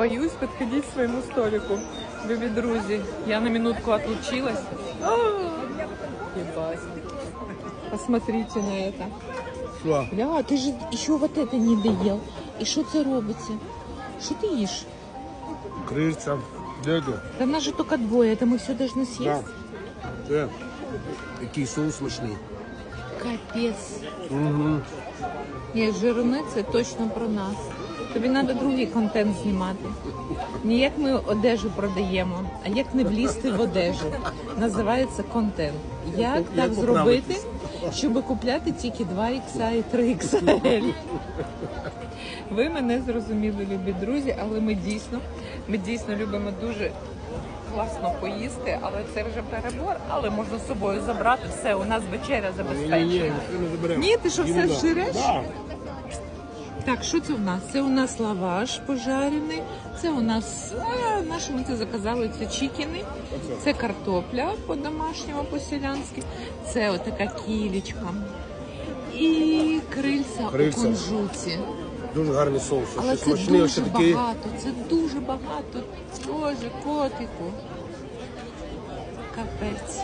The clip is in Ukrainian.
боюсь подходить к своему столику. Любі друзі, я на минутку отлучилась. А, Ебать. Посмотрите на это. Що? Бля, ти ж ще вот это не доїв. І що це робиться? Що ти їш? Крильця. Дядя. Та нас же тільки двоє, це ми все должны Да. съесть. Це. Який соус смачний. Капець. Угу. Ні, жируни це точно про нас. Тобі треба другий контент знімати. Не як ми одежу продаємо, а як не влізти в одежу. Називається контент. Як так зробити, щоб купляти тільки 2 ікса і 3 XL? Ви мене зрозуміли, любі друзі, але ми дійсно, ми дійсно любимо дуже класно поїсти, але це вже перебор, але можна з собою забрати все. У нас вечеря Ні, забезпечена. ні, ти що, все жиреш? Да. Так, що це у нас? Це у нас лаваш пожарений, це у нас, а, на що ми це заказали? Це чікіни, це картопля по-домашньому, по-селянськи, це отака кілечка і крильця, Крильця. у кунжуті. Дуже гарний соус. Але це смачний, дуже такий. багато, це дуже багато. Боже, котику. Капець.